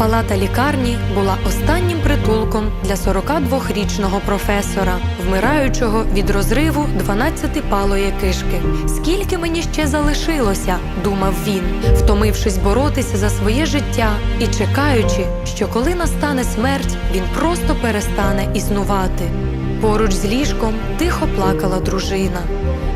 Палата лікарні була останнім притулком для 42-річного професора, вмираючого від розриву 12-палої кишки. Скільки мені ще залишилося, думав він, втомившись боротися за своє життя і чекаючи, що коли настане смерть, він просто перестане існувати. Поруч з ліжком тихо плакала дружина.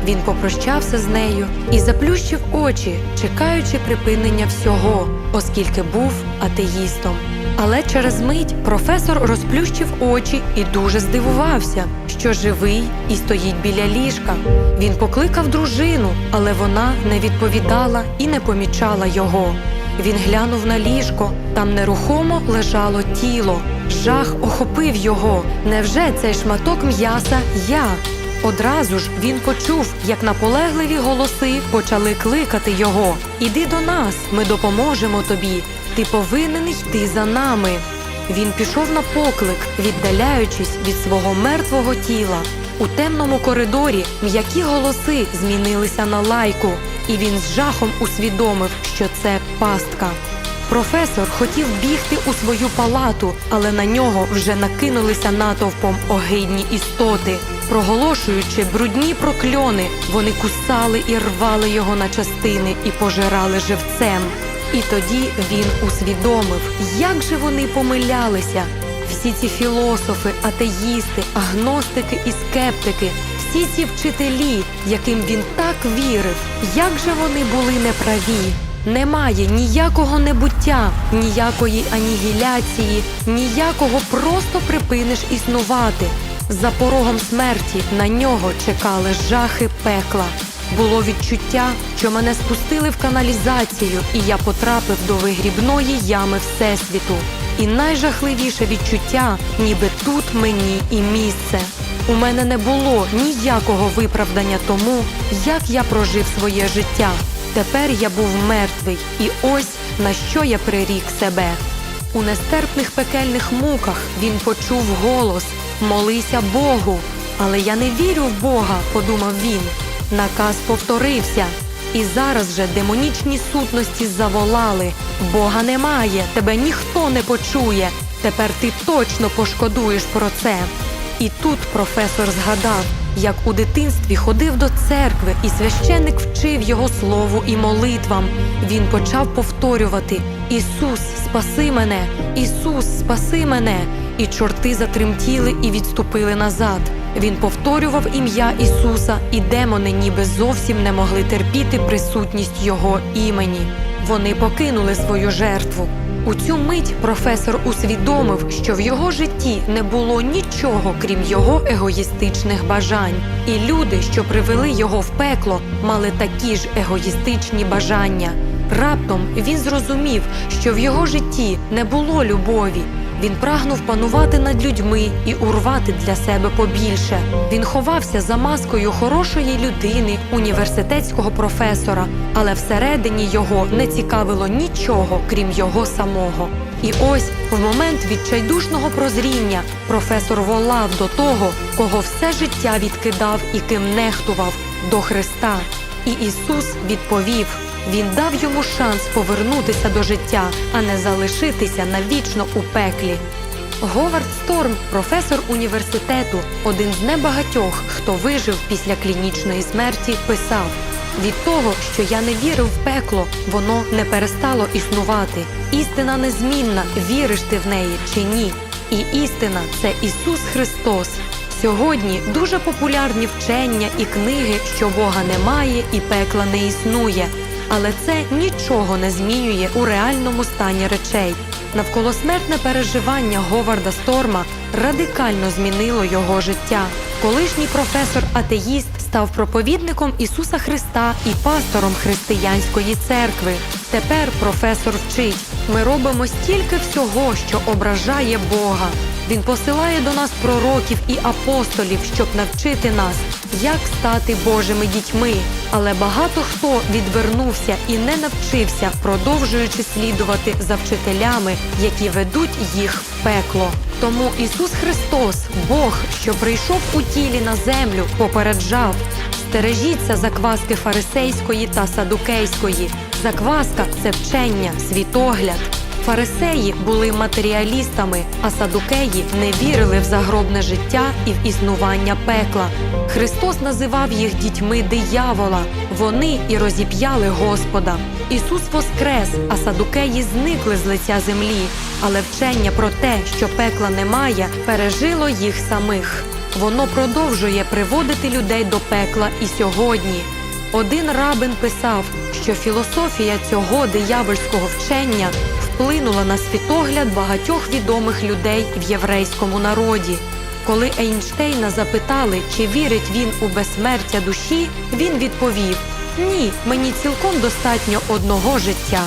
Він попрощався з нею і заплющив очі, чекаючи припинення всього, оскільки був атеїстом. Але через мить професор розплющив очі і дуже здивувався, що живий і стоїть біля ліжка. Він покликав дружину, але вона не відповідала і не помічала його. Він глянув на ліжко, там нерухомо лежало тіло. Жах охопив його. Невже цей шматок м'яса я? Одразу ж він почув, як наполегливі голоси почали кликати його. Іди до нас, ми допоможемо тобі. Ти повинен йти за нами. Він пішов на поклик, віддаляючись від свого мертвого тіла. У темному коридорі м'які голоси змінилися на лайку, і він з жахом усвідомив, що це пастка. Професор хотів бігти у свою палату, але на нього вже накинулися натовпом огидні істоти. Проголошуючи брудні прокльони, вони кусали і рвали його на частини і пожирали живцем. І тоді він усвідомив, як же вони помилялися. Всі ці філософи, атеїсти, агностики і скептики, всі ці вчителі, яким він так вірив, як же вони були неправі. Немає ніякого небуття, ніякої анігіляції, ніякого просто припиниш існувати. За порогом смерті на нього чекали жахи пекла. Було відчуття, що мене спустили в каналізацію, і я потрапив до вигрібної ями Всесвіту. І найжахливіше відчуття, ніби тут мені і місце. У мене не було ніякого виправдання тому, як я прожив своє життя. Тепер я був мертвий, і ось на що я прирік себе. У нестерпних пекельних муках він почув голос Молися Богу. Але я не вірю в Бога, подумав він. Наказ повторився. І зараз же демонічні сутності заволали. Бога немає, тебе ніхто не почує. Тепер ти точно пошкодуєш про це. І тут професор згадав, як у дитинстві ходив до церкви, і священник вчив його слову і молитвам. Він почав повторювати: Ісус, спаси мене! Ісус, спаси мене! І чорти затремтіли і відступили назад. Він повторював ім'я Ісуса, і демони ніби зовсім не могли терпіти присутність Його імені. Вони покинули свою жертву. У цю мить професор усвідомив, що в його житті не було нічого, крім його егоїстичних бажань, і люди, що привели його в пекло, мали такі ж егоїстичні бажання. Раптом він зрозумів, що в його житті не було любові. Він прагнув панувати над людьми і урвати для себе побільше. Він ховався за маскою хорошої людини, університетського професора, але всередині його не цікавило нічого, крім його самого. І ось в момент відчайдушного прозріння професор волав до того, кого все життя відкидав і ким нехтував до Христа. І Ісус відповів. Він дав йому шанс повернутися до життя, а не залишитися навічно у пеклі. Говард Сторм, професор університету, один з небагатьох, хто вижив після клінічної смерті, писав: від того, що я не вірив в пекло, воно не перестало існувати. Істина незмінна, віриш ти в неї чи ні. І істина це Ісус Христос. Сьогодні дуже популярні вчення і книги, що Бога немає і пекла не існує. Але це нічого не змінює у реальному стані речей. Навколосмертне переживання Говарда Сторма радикально змінило його життя. Колишній професор атеїст став проповідником Ісуса Христа і пастором християнської церкви. Тепер професор вчить: ми робимо стільки всього, що ображає Бога. Він посилає до нас пророків і апостолів, щоб навчити нас, як стати Божими дітьми. Але багато хто відвернувся і не навчився, продовжуючи слідувати за вчителями, які ведуть їх в пекло. Тому Ісус Христос, Бог, що прийшов у тілі на землю, попереджав. Стережіться закваски фарисейської та садукейської. Закваска це вчення, світогляд. Фарисеї були матеріалістами, а садукеї не вірили в загробне життя і в існування пекла. Христос називав їх дітьми диявола. Вони і розіп'яли Господа. Ісус воскрес, а садукеї зникли з лиця землі. Але вчення про те, що пекла немає, пережило їх самих. Воно продовжує приводити людей до пекла і сьогодні. Один рабин писав, що філософія цього диявольського вчення вплинула на світогляд багатьох відомих людей в єврейському народі. Коли Ейнштейна запитали, чи вірить він у безсмертя душі, він відповів: Ні, мені цілком достатньо одного життя.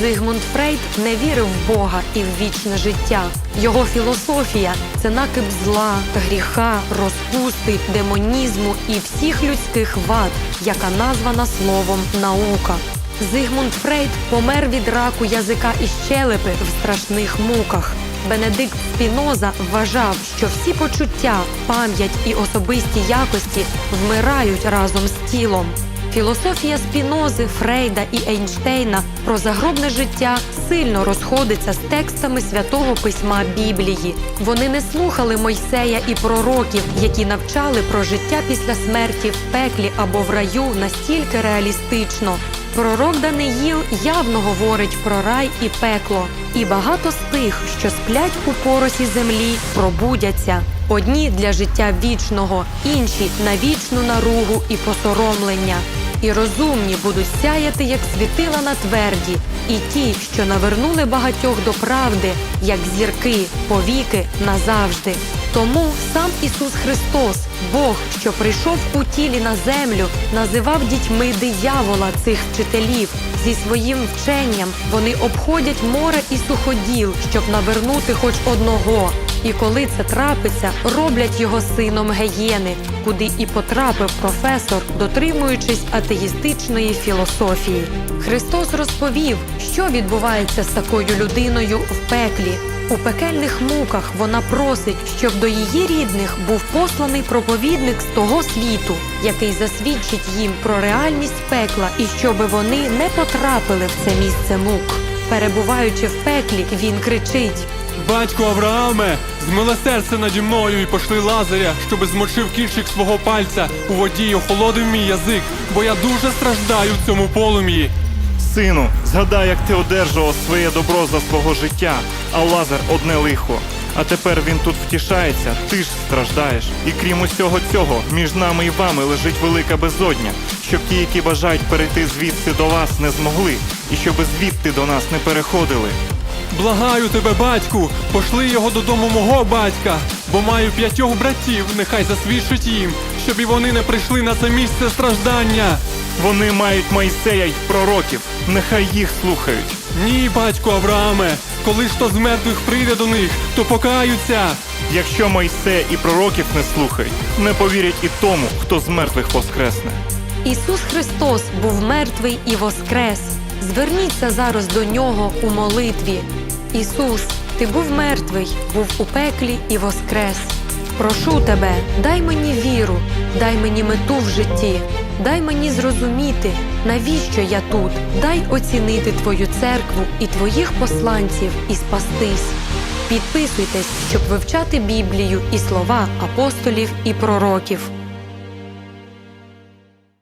Зигмунд Фрейд не вірив в Бога і в вічне життя. Його філософія це накип зла, гріха, розпусти, демонізму і всіх людських вад, яка названа словом наука. Зигмунд Фрейд помер від раку язика і щелепи в страшних муках. Бенедикт Спіноза вважав, що всі почуття, пам'ять і особисті якості вмирають разом з тілом. Філософія Спінози, Фрейда і Ейнштейна про загробне життя сильно розходиться з текстами святого письма Біблії. Вони не слухали Мойсея і пророків, які навчали про життя після смерті в пеклі або в раю настільки реалістично. Пророк Даниїл явно говорить про рай і пекло, і багато з тих, що сплять у поросі землі, пробудяться. Одні для життя вічного, інші на вічну наругу і посоромлення. І розумні будуть сяяти, як світила на тверді, і ті, що навернули багатьох до правди, як зірки, повіки назавжди. Тому сам Ісус Христос, Бог, що прийшов у тілі на землю, називав дітьми диявола цих вчителів. Зі своїм вченням вони обходять море і суходіл, щоб навернути хоч одного. І коли це трапиться, роблять його сином геєни, куди і потрапив професор, дотримуючись атеїстичної філософії. Христос розповів, що відбувається з такою людиною в пеклі. У пекельних муках вона просить, щоб до її рідних був посланий проповідник з того світу, який засвідчить їм про реальність пекла і щоби вони не потрапили в це місце мук. Перебуваючи в пеклі, він кричить. Батько Аврааме, змилосердься наді мною і пошли Лазаря, щоби змочив кінчик свого пальця у воді й охолодив мій язик, бо я дуже страждаю в цьому полум'ї. Сину, згадай, як ти одержував своє добро за свого життя, а Лазар одне лихо. А тепер він тут втішається, ти ж страждаєш. І крім усього цього, між нами і вами лежить велика безодня, щоб ті, які бажають перейти звідси до вас, не змогли, і щоб звідти до нас не переходили. Благаю тебе, батьку, пошли його додому мого батька, бо маю п'ятьох братів, нехай засвідчить їм, щоб і вони не прийшли на це місце страждання. Вони мають Майсея й пророків, нехай їх слухають. Ні, батько Аврааме, коли ж то з мертвих прийде до них, то покаються. Якщо Мойсея і пророків не слухають, не повірять і тому, хто з мертвих воскресне. Ісус Христос був мертвий і воскрес. Зверніться зараз до нього у молитві. Ісус, ти був мертвий, був у пеклі і воскрес. Прошу тебе, дай мені віру, дай мені мету в житті, дай мені зрозуміти, навіщо я тут, дай оцінити твою церкву і твоїх посланців і спастись. Підписуйтесь, щоб вивчати Біблію і слова апостолів і пророків.